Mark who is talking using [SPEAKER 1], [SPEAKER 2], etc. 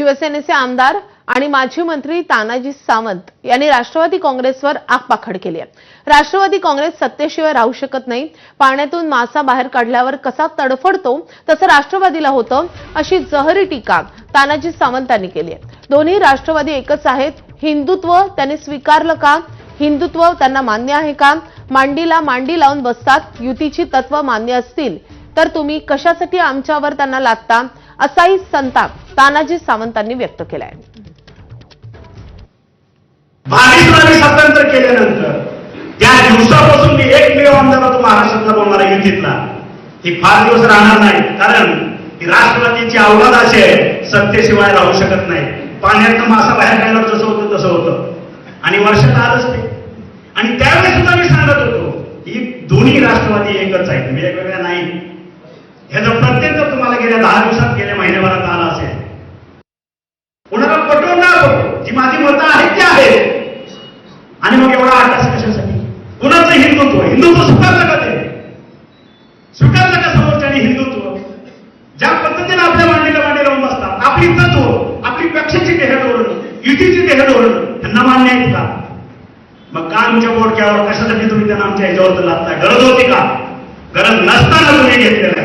[SPEAKER 1] शिवसेनेचे आमदार आणि माजी मंत्री तानाजी सावंत यांनी राष्ट्रवादी काँग्रेसवर आगपाखड केली आहे. राष्ट्रवादी काँग्रेस सत्तेशिवाय राहू शकत नाही. पाण्यातून मासा बाहेर काढल्यावर कसा तडफडतो तसं राष्ट्रवादीला होतं अशी जहरी टीका तानाजी सावंतांनी केली आहे. दोन्ही राष्ट्रवादी एकच आहेत. हिंदुत्व त्यांनी स्वीकारलं का? हिंदुत्व त्यांना मान्य आहे का? मांडीला मांडी लावून बसतात युतीची तत्व मान्य असतील तर तुम्ही कशासाठी आमच्यावर त्यांना लागता असाही संताप तानाजी सावंतांनी व्यक्त केलाय.
[SPEAKER 2] बावीसला स्वातंत्र्य केल्यानंतर त्या दिवसापासून मी एकमेव आमदार होतो महाराष्ट्रातला बोलणारा युतीतला. ही फार दिवस राहणार नाही कारण ही राष्ट्रवादीची अवलाद अशी आहे सत्तेशिवाय राहू शकत नाही. पाण्यातनं मासा बाहेर काढल्यावर जसं होतं तसं होतं. आणि वर्षात आलंच ते. आणि त्यावेळेस सुद्धा मी सांगत होतो ही दोन्ही राष्ट्रवादी एकच आहेत म्हणजे वेगवेगळ्या नाही. ह्याचं प्रत्येक जर तुम्हाला गेल्या दहा दिवसात गेल्या महिन्याभरात हिंदुत्व स्वीकारलं का ते स्वीकारलं का समोरच्याने हिंदुत्व? ज्या पद्धतीने आपल्या मांडीला मांडी लावून बसतात आपली तत्व आपली पक्षाची देहधोरण युतीची देहधोरण त्यांना मान्य आहेत का? मग का आमच्या बोडक्यावर कशासाठी तुम्ही त्यांना आमच्या ह्याच्यावर लादताय? गरज होती का? गरज नसताना तुम्ही घेतलेलं